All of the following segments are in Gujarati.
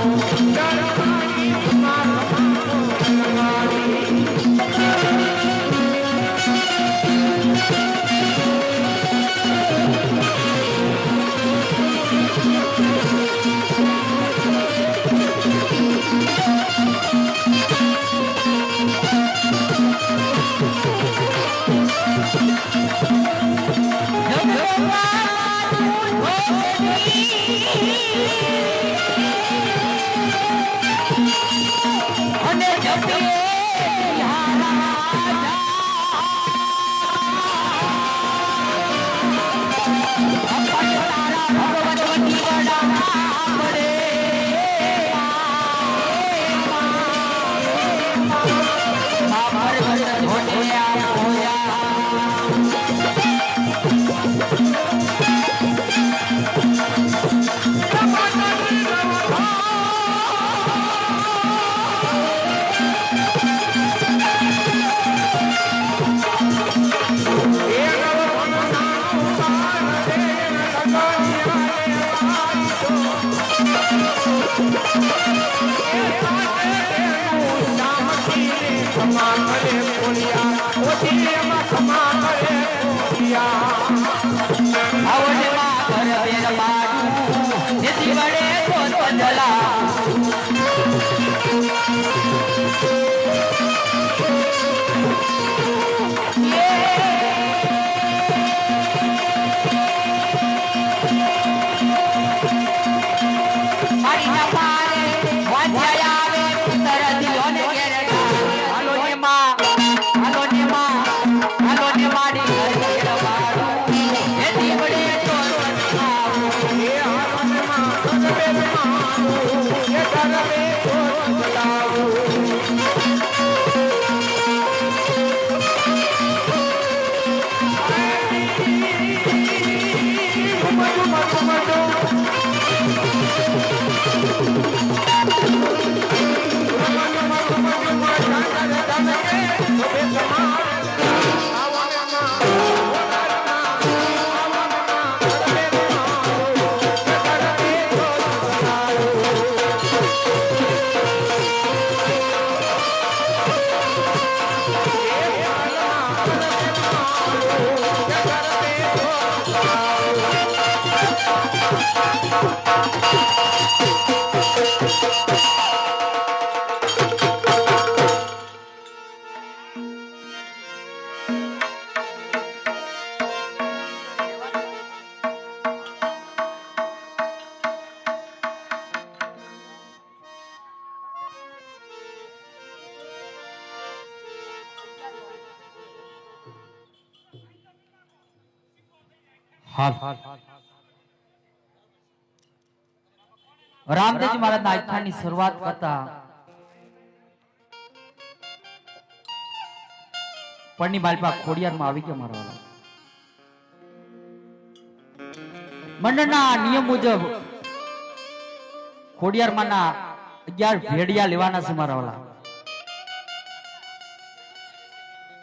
Thank you. હાલ. રામદેવજી મહારાજના આખ્યાનની શરૂઆત કરતા પડની બાલપા ખોડિયારમાં આવી ગયા મારા મંડળના નિયમ મુજબ ખોડિયારમાંના અગિયાર ભેડિયા લેવાના છે મારા વાલા.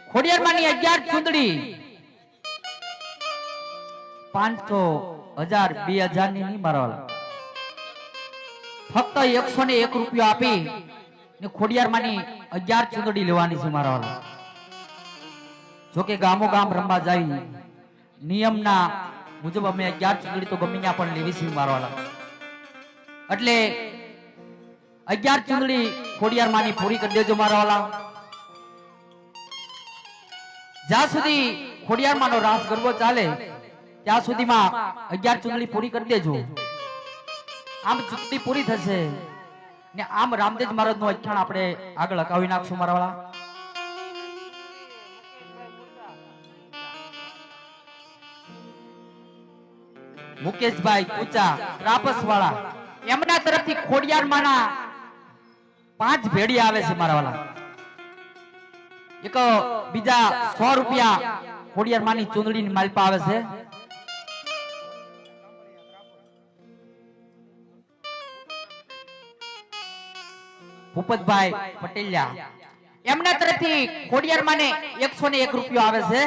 ખોડિયારમાંની અગિયાર ચૂંદડી પાંચસો હજાર, બે હજારની નહીં મારા ફક્ત એકસો ને એક રૂપિયો આપી ને ખોડિયારમાંની અગિયાર ચૂંદડી લેવાની છે મારા જોકે ગામો ગામ રમવા જાય. નિયમના મુજબ અમે અગિયાર ચૂંટણી તો ગમે ત્યાં પણ લેવી છે મારવાલા. એટલે અગિયાર ચૂંટણી ખોડિયાર માની પૂરી કરી દેજો મારા જ્યાં સુધી ખોડિયાર માનો રાસ ગરબો ચાલે ત્યાં સુધીમાં અગિયાર ચૂંટણી પૂરી કરી દેજો. આમ ચૂંટણી પૂરી થશે. ને આમ રામદેવ મહારાજનું અખ્યાણ આપણે આગળ અકાવી નાખશું મારા વાળા મુકેશભાઈ પૂચા રાપસ વાળા એમના તરફથી ખોડિયાર માના પાંચ ભેડી આવે છે મારા વાળા એક બીજા સો રૂપિયા ખોડિયાર માની ચૂંદડી ની માલપા આવે છે. ભૂપતભાઈ પટેલિયા. એમના તરફથી ખોડિયાર માને એકસો ને એક રૂપિયો આવે છે.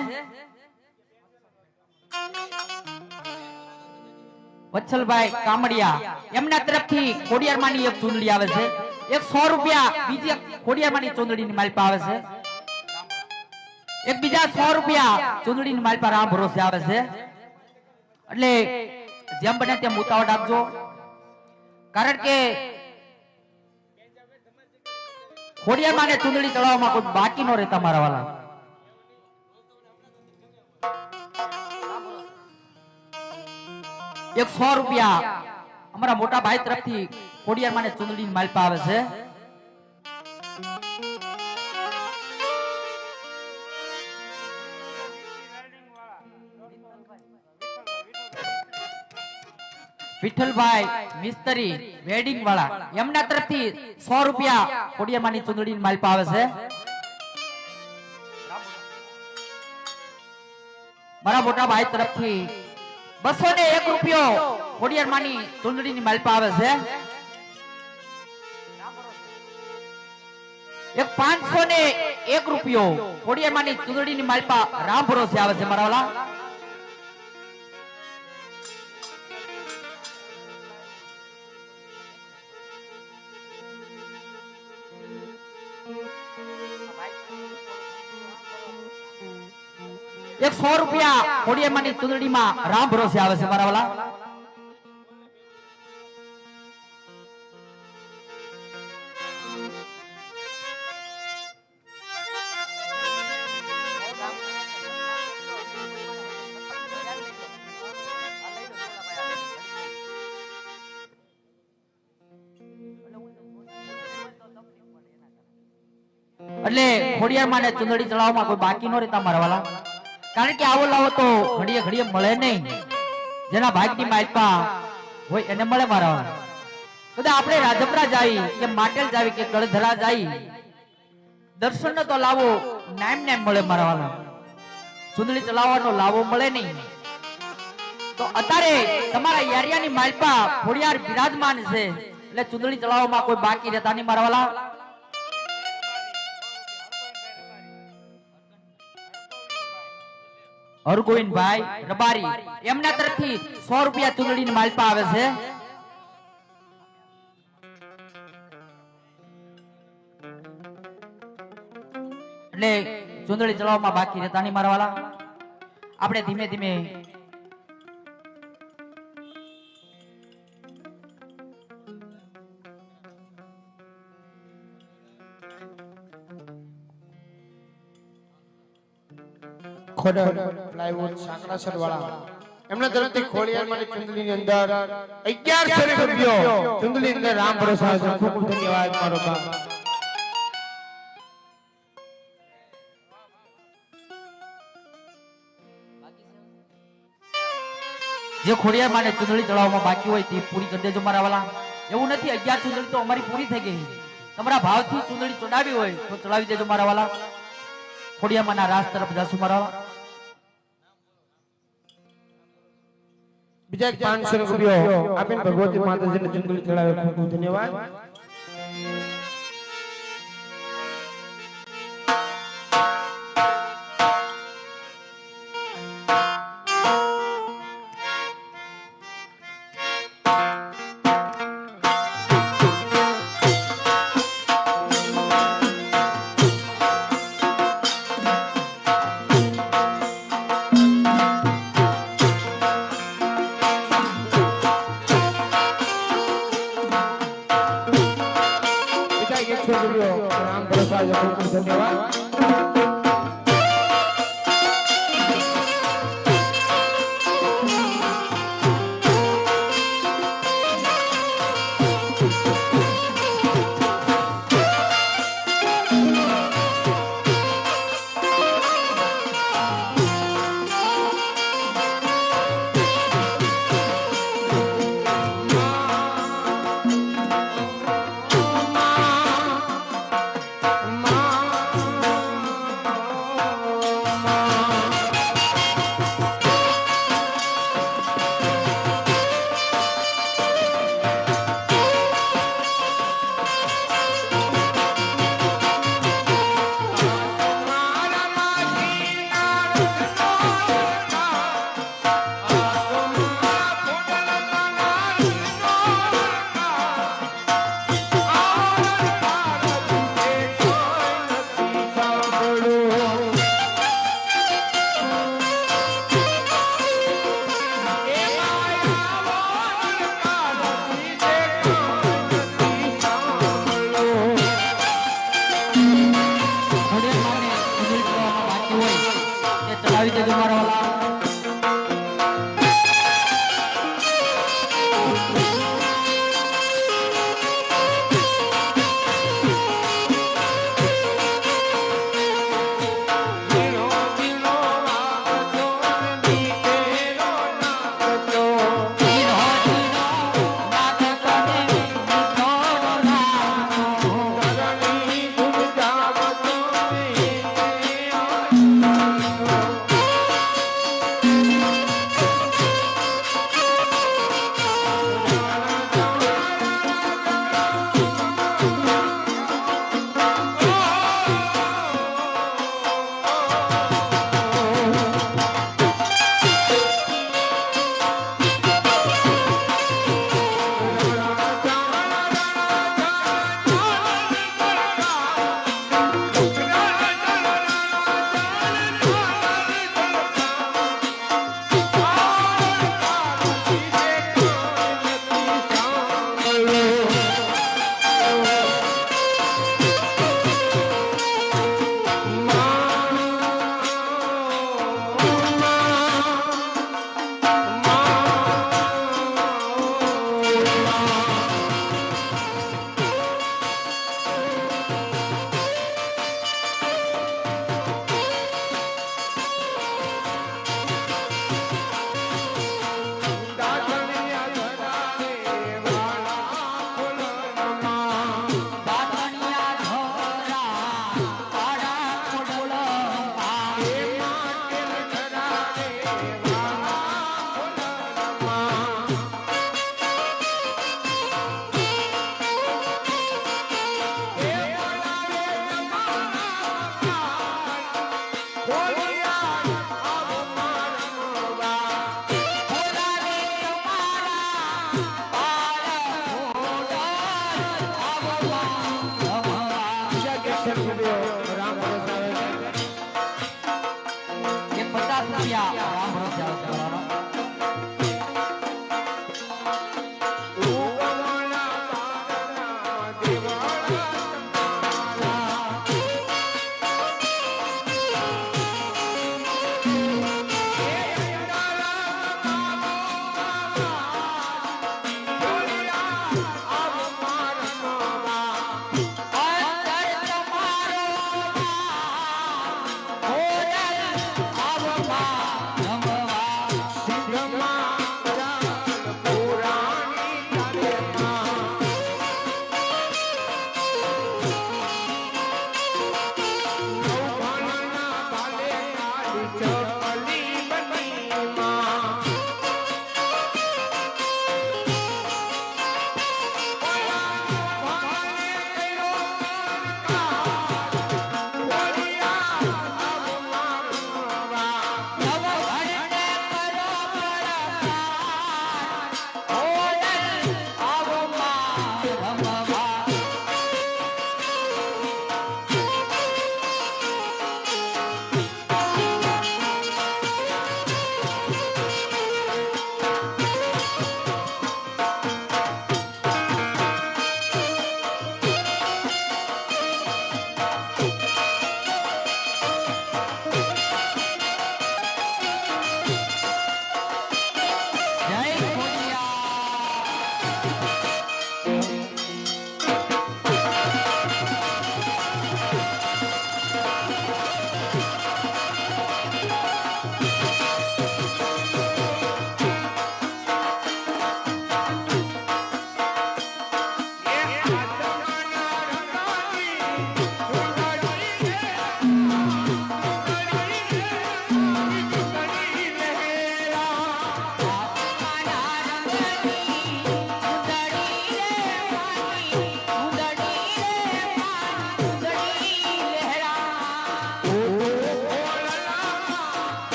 વત્સલભાઈ કામડિયા, એમના તરફથી ખોડિયારમાંની એક ચૂંદડી આવે છે. એક સો રૂપિયા બીજી એક ખોડિયારમાંની ચૂંદડીની માલપા આવે છે. એક બીજા સો રૂપિયા ચૂંદડીની માલપા રામ ભરોસે આવે છે. એટલે જેમ બને તેમ ઉતાવળ આપજો કારણ કે ખોડિયારમાં ને ચૂંદડી ચડાવવામાં કોઈ બાકી નો રહેતા મારા વાલા. એક સો રૂપિયા અમારા મોટા ભાઈ તરફથી ખોડિયારમાં ને ચૂંદડીની માલપા આવે છે. વિઠ્ઠલભાઈ મિસ્ત્રી વેડિંગ વાળા એમના તરફથી સો રૂપિયા કોડિયામાની ચુંદડી માલપા આવે છે. મારા મોટા ભાઈ તરફથી બસો ને એક રૂપિયો કોડિયામાની ચુંદડી ની માલપા આવે છે. એક પાંચસો ને એક રૂપિયો કોડિયામાની ચુંદડી ની માલપા રામ ભરોસે આવે છે મારા વાલા. એક સો રૂપિયા ખોડિયામાંની ચૂંદડીમાં રામ ભરોસે આવે છે મારા વાલા. એટલે ખોડિયારમાં ને ચુંદડી ચડાવવામાં કોઈ બાકી ન રહેતા વાલા. કારણ કે આવો લાવો તો ઘડીએ ઘડીએ મળે નહીં. જેના ભાગની માયપા હોય એને મળે મારા. બધા આપણે રાજપરા જાવી કે માટેલ જાવી કે ગળધરા જાવી દર્શન તો લાવો નામ નામ મળે મારા વાલા ચલાવવાનો લાવો મળે નહીં. તો અત્યારે તમારા યારિયાની માલપા ફોડિયાર બિરાજમાન છે. એટલે ચુંદડી ચલાવવામાં કોઈ બાકી રહેતા નહીં મારા હરગોવિંદભાઈ રબારી. એમના તરફથી સો રૂપિયા ચૂંટણી માલપા આવે છે. એટલે ચૂંટણી ચલાવવામાં બાકી રહેતા નહીં મારવાલા. આપણે ધીમે ધીમે ખોડલ પ્લાયવુડ સાંકડાસર વાળા એમના તરફથી ચુંદલી ની અંદર 1100 રૂપિયો ચુંદલી અંદર રામ ભરોસા છે ખૂબ ખૂબ ધન્યવાદ મારો બાપ. જે ખોડિયાર માટે ચૂંદડી ચડાવવામાં બાકી હોય તે પૂરી કરી દેજો મારા વાલા. એવું નથી અગિયાર ચૂંદડી તો અમારી પૂરી થઈ ગઈ. તમારા ભાવથી ચૂંદડી ચડાવી હોય તો ચડાવી દેજો મારા વાલા. ખોડિયામાંના રાસ તરફ જશું મારા વાલા. બીજા 500 રૂપિયા આપીને ભગવતી માતાજીને ચુંદડી ચડાવ્યો. ખૂબ ખૂબ ધન્યવાદ.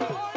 Oh.